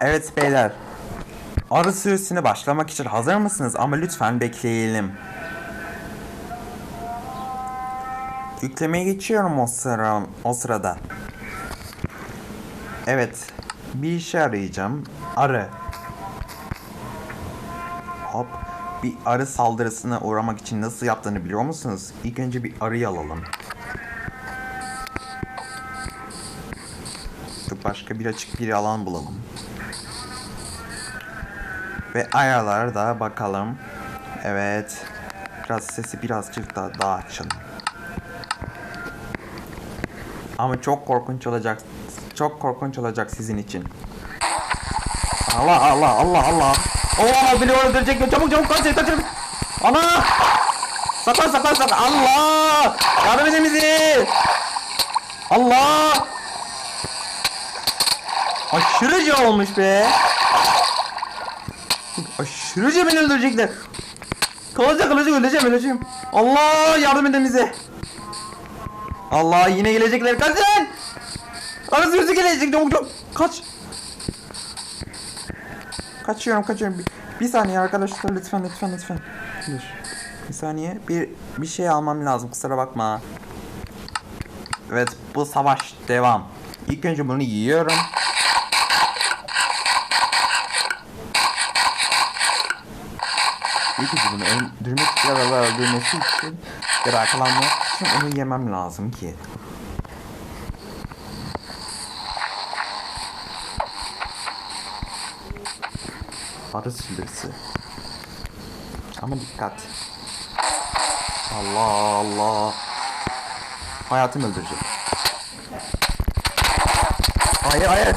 Evet beyler. Arı sürüsüne başlamak için hazır mısınız? Ama lütfen bekleyelim. Yüklemeye geçiyorum o, sıra, o sırada. Evet. Bir işe arayacağım. Arı. Hop. Bir arı saldırısına uğramak için nasıl yaptığını biliyor musunuz? İlk önce bir arıyı alalım. Başka bir açık bir alan bulalım. Ve ayarlara da bakalım. Evet. Biraz sesi birazcık daha, daha açalım. Ama çok korkunç olacak. Çok korkunç olacak sizin için. Allah Allah Allah Allah. Oo beni öldürecek? Çabuk çabuk kaç kaç. Ana! Saklan saklan saklan. Allah! Yardım edin bizi. Allah! Aşırıca olmuş be. Aşırıca beni öldürecekler. Kalacak kalacak öleceğim öleceğim. Allah yardım edin bize. Allah yine gelecekler kaçın. Arası yüzü gelecek çabuk çabuk. Kaç. Kaçıyorum kaçıyorum. Bir, bir saniye arkadaşlar lütfen lütfen lütfen. Dur. Bir saniye. Bir bir şey almam lazım kusura bakma. Evet bu savaş devam. İlk önce bunu yiyorum. Bunu öldürmek için ya da öldürmesi için ya için onu yemem lazım ki. Arı sildırısı. Ama dikkat. Allah Allah. Hayatım öldürecek. Hayır hayır.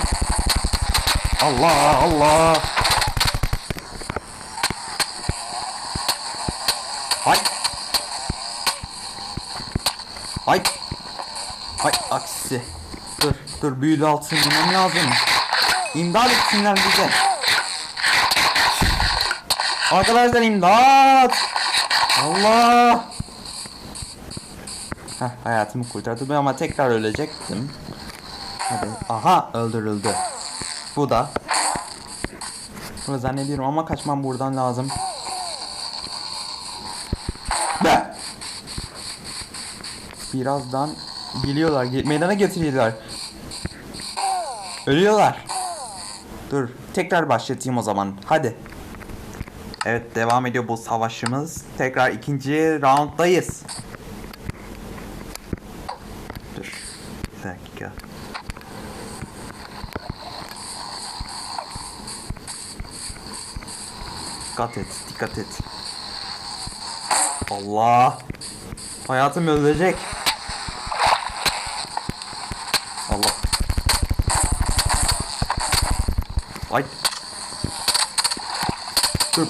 Allah Allah. Hay. Hay aksi. Dur dur büyülü altın yemem lazım. İmdad etsinler bize. Arkadaşlar imdat. Allah. Heh, hayatımı kurtardı ama tekrar ölecektim. Hadi. Aha öldürüldü. Bu da. Bunu zannediyorum ama kaçmam buradan lazım. Be! Birazdan geliyorlar. Ge- meydana getiriyorlar. Ölüyorlar. Dur. Tekrar başlatayım o zaman. Hadi. Evet devam ediyor bu savaşımız. Tekrar ikinci rounddayız. Dur. Bir dakika. Dikkat et, dikkat et. Allah. Hayatım ölecek. Allah. Ay. Dur.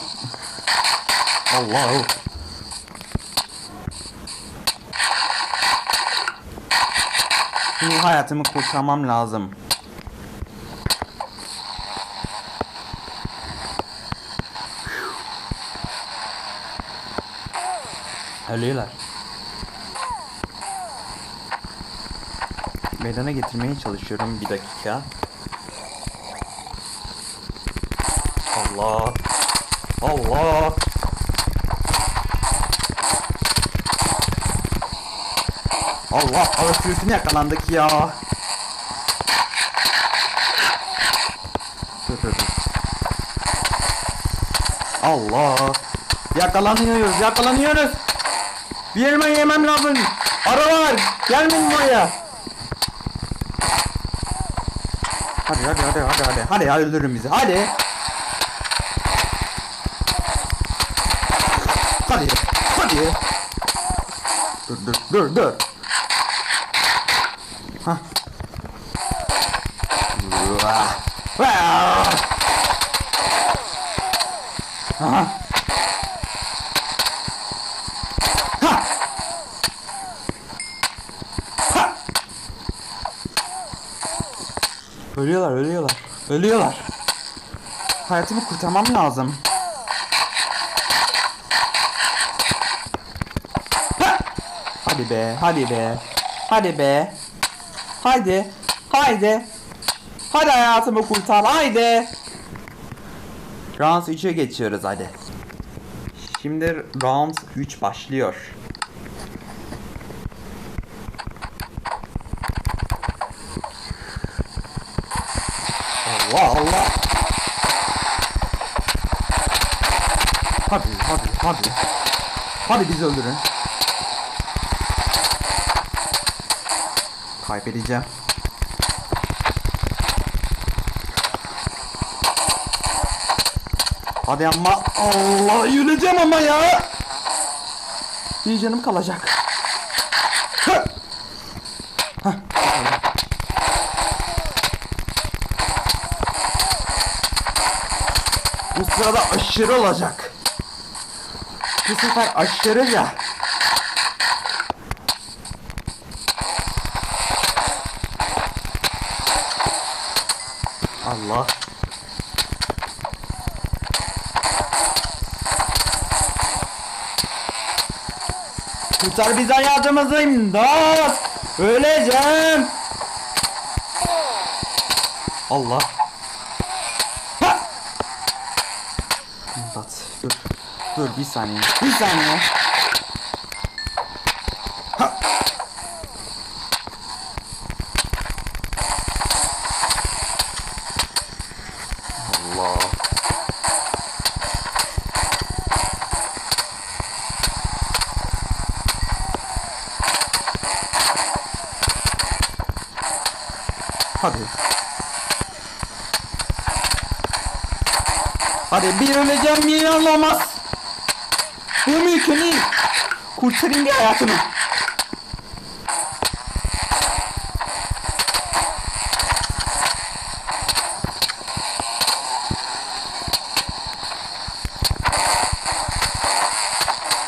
Allah. Şimdi hayatımı kurtarmam lazım. Ölüyorlar. Meydana getirmeye çalışıyorum bir dakika. Allah. Allah. Allah alışverişine yakalandık ya. Dur dur dur. Allah. Yakalanıyoruz yakalanıyoruz. Bir yerime yemem lazım. Ara var. Gelmeyin buraya. Hadi hadi hadi hadi hadi. Hadi ya öldürün bizi. Hadi. Hadi. Hadi. Dur dur dur dur. Hah. Aha. Ha. Ha. Ölüyorlar, ölüyorlar. Ölüyorlar. Hayatımı kurtarmam lazım. Ha! Hadi be, hadi be. Hadi be. Haydi. Haydi. Hadi hayatımı kurtar. Haydi. Round 3'e geçiyoruz hadi. Şimdi round 3 başlıyor. Allah Allah. Hadi hadi hadi. Bizi öldürün. Kaybedeceğim. Hadi ama Allah yürüyeceğim ama ya. Bir canım kalacak. Hı. Hah, Bu sırada aşırı olacak. Bu sefer aşırı ya. Allah. Kurtar bizi hayatımızı imdat. Öleceğim. Allah. Ha! İmdat. Dur. Dur bir saniye. Bir saniye. Ha! Allah. Hadi. Hadi bir öleceğim bir olmaz. Mümkün değil. Kurtarayım bir hayatımı.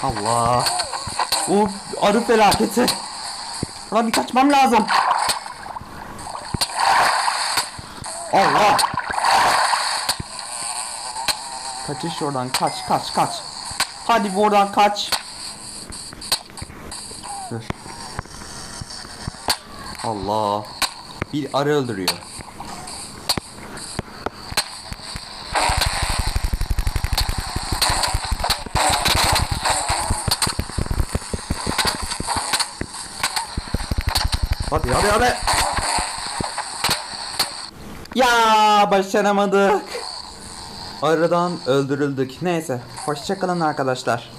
Allah. O arı felaketi. Buna bir kaçmam lazım. Allah. Kaçış oradan kaç kaç kaç. Hadi buradan kaç. Allah. Bir arı öldürüyor. Hadi hadi hadi. Ya başaramadık. Aradan öldürüldük. Neyse. Hoşçakalın arkadaşlar.